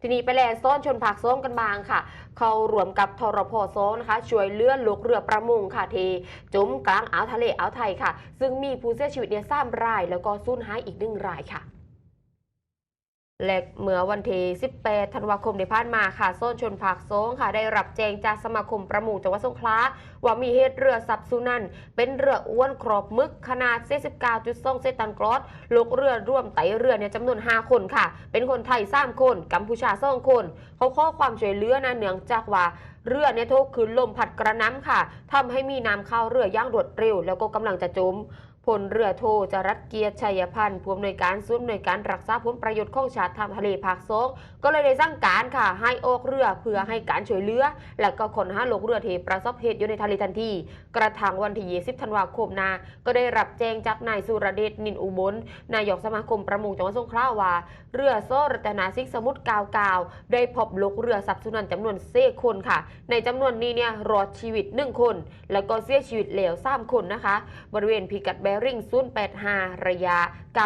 ทีนี้ไปแลโซ้นชนผักโซ้งกันบางค่ะ เขารวมกับทรพโซ้งนะคะ ช่วยเลื่อนลูกเรือประมงค่ะที่จมกลางอ่าวทะเลอ่าวไทยค่ะ ซึ่งมีผู้เสียชีวิตเนี่ยสามราย แล้วก็สูญหายอีกหนึ่งรายค่ะ และเมื่อวันที่ 18 ธันวาคมที่ผ่านมาค่ะโซนชนผักโซงค่ะ ได้รับแจ้งจากสมาคมประมงจังหวัดสงขลาว่ามีเหตุเรือสับสุนัน เป็นเรืออ้วนครอบมึกขนาด 49.2เซนตันกรอสลูกเรือร่วมไตเรือเนี่ยจำนวน 5 คนค่ะ เป็นคนไทย 3 คน กัมพูชา 2 คน เขาข้อความช่วยเหลือนะเนื่องจากว่าเรือเนี่ยทุกคืนลมพัดกระน้ำค่ะทำให้มีน้ำเข้าเรืออย่างรวดเร็ว แล้วก็กำลังจะจม พลเรือโทจรัสเกียรติชัยพันธ์ผู้อำนวยการศูนย์อำนวยการรักษาผลประโยชน์ของชาติทางทะเลภาคสองก็เลยได้สั่งการค่ะ ให้ออกเรือเพื่อให้การช่วยเหลือ และก็คนห้าลกเรือที่ประสบเหตุอยู่ในทะเลทันที กระทั่งวันที่ 20 ธันวาคมนา ก็ได้รับแจ้งจากนายสุรเดชนินอุบล นายกสมาคมประมงจังหวัดสงขลาว่า เรือโซ่รัตนาซิกสมุทรกาวกาวได้พบลกเรือสับสุนันจำนวนเซคนค่ะ ในจำนวนนี้เนี่ยรอดชีวิต1คน แล้วก็เสียชีวิตเหลว3คนนะคะ บริเวณพิกัดแบริ่ง085ระยะ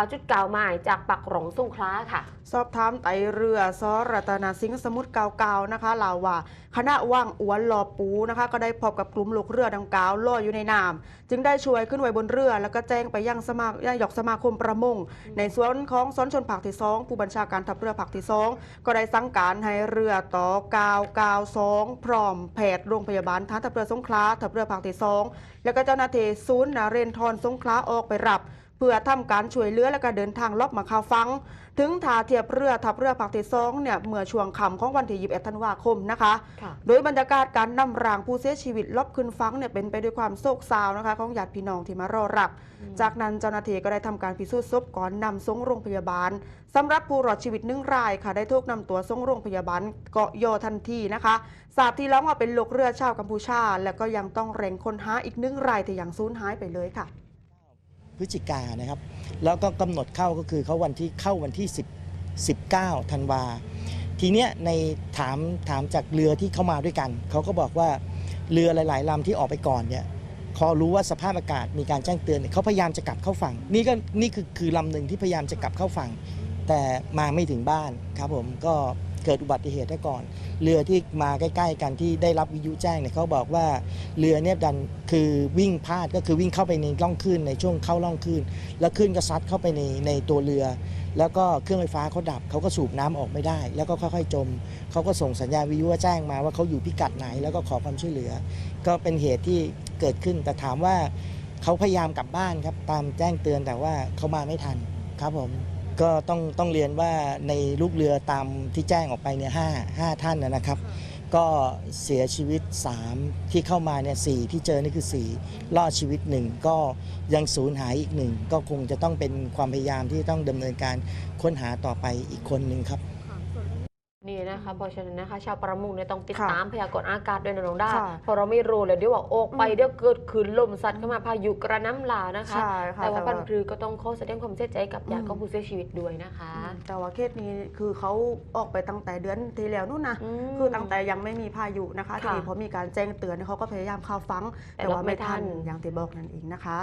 9.9ไมล์จากปักหลงสงขลาค่ะ สอบถามไตเรือซอรัตนาสิงห์สมุทรเก่าๆนะคะลาวว่าคณะว่างอวนลอปูนะคะ ก็ได้พบกับกลุ่มลูกเรือดังกล่าวลอยอยู่ในน้ำจึงได้ช่วยขึ้นไว้บนเรือ แล้วก็แจ้งไปยังสมายังยกสมาคมประมง ในส่วนของสนชนผักที่สองผู้บัญชาการทัพเรือผักที่สองก็ได้สั่งการให้เรือต่อกาวกาวสองพร้อมแพทย์โรงพยาบาลทัพเรือสงขลาทัพเรือผักที่สองแล้วก็เจ้าหน้าที่ศูนย์นาเรนทรสงขลาออกไปรับ เพื่อทำการช่วยเหลือและก็เดินทางลอบมาข่าวฟัง ถึงท่าเทียบเรือทับเรือผักที่สองเนี่ยเมื่อช่วงค่ำของวันที่21ธันวาคมนะคะค่ะโดยบรรยากาศการนำร่างผู้เสียชีวิตลบขึ้นฟังเนี่ยเป็นไปด้วยความโศกเศร้านะคะของญาติพี่น้องที่มารอรับ จากนั้นเจ้าหน้าที่ก็ได้ทำการพิสูจน์ศพก่อนนำส่งโรงพยาบาลสำหรับผู้รอดชีวิตหนึ่งรายค่ะได้ถูกนำตัวส่งโรงพยาบาลเกาะยอทันทีนะคะทราบที่แล้วว่าเป็นลูกเรือชาวกัมพูชา และก็ยังต้องเร่งค้นหาอีกหนึ่งรายที่ยังสูญหายไปเลยค่ะพฤ ศจิกานะครับ แล้วก็กำหนดเข้าก็คือเขาวันที่เข้าวันที่ 10 19ธันวา ทีเนี้ยในถามถามจากเรือที่เข้ามาด้วยกัน เขาก็บอกว่าเรือหลาย ๆลำที่ออกไปก่อนเนี่ยพอรู้ว่าสภาพอากาศมีการแจ้งเตือนเขาพยายามจะกลับเข้าฝั่ง นี่ก็นี่คือคือลำหนึ่งที่พยายามจะกลับเข้าฝั่ง แต่มาไม่ถึงบ้านครับผมก็ เกิดอุบัติเหตุได้ก่อน เรือที่มาใกล้ ๆ กันที่ได้รับวิทยุแจ้งเนี่ยเขาบอกว่าเรือเนี่ยดันคือวิ่งพลาดก็คือวิ่งเข้าไปในร่องคลื่นในช่วงเข้าร่องคลื่นแล้วคลื่นก็ซัดเข้าไปในในตัวเรือ แล้วก็เครื่องไฟฟ้าเขาดับเขาก็สูบน้ำออกไม่ได้ แล้วก็ค่อยๆจมเขาก็ส่งสัญญาณวิทยุแจ้งมาว่าเขาอยู่พิกัดไหนแล้วก็ขอความช่วยเหลือ ก็เป็นเหตุที่เกิดขึ้นแต่ถามว่าเขาพยายามกลับบ้านครับตามแจ้งเตือนแต่ว่าเขามาไม่ทันครับผม ก็ต้องต้องเรียนว่าในลูกเรือตามที่แจ้งออกไปเนี่ยห้าห้าท่านนะนะครับ ก็เสียชีวิต 3 ที่เข้ามาเนี่ยสที่เจอนี่คือ4รอดชีวิตหนึ่งก็ยังสูญหายอีกหนึ่งก็คงจะต้องเป็นความพยายามที่ต้องดำเนินการค้นหาต่อไปอีกคนหนึ่งครับ นี่นะคะเพราะฉะนั้นนะคะชาวประมงเนี่ยต้องติดค่ะตามพยากรณ์อากาศด้วยนะน้องด้าค่ะเพราะเราไม่รู้เลยเดี๋ยวว่าโอกไปอืมเดี๋ยวเกิดขึ้นลมสัตว์เข้ามาพายุกระน้ำลาวนะคะใช่ค่ะแต่ว่าแต่ว่าพันธุ์พือก็ต้องขอแสดงความเสียใจกับญาติอืมของผู้เสียชีวิตด้วยนะคะ แต่ว่าเคสนี้คือเขาออกไปตั้งแต่เดือนที่แล้วนู่นนะอืมคือตั้งแต่ยังไม่มีพายุนะคะค่ะทีนี้พอมีการแจ้งเตือนเขาก็พยายามเข้าฟัง แต่แต่ว่าว่าไม่ไม่ทัทันนอย่างที่บอกนั่นเองนะคะ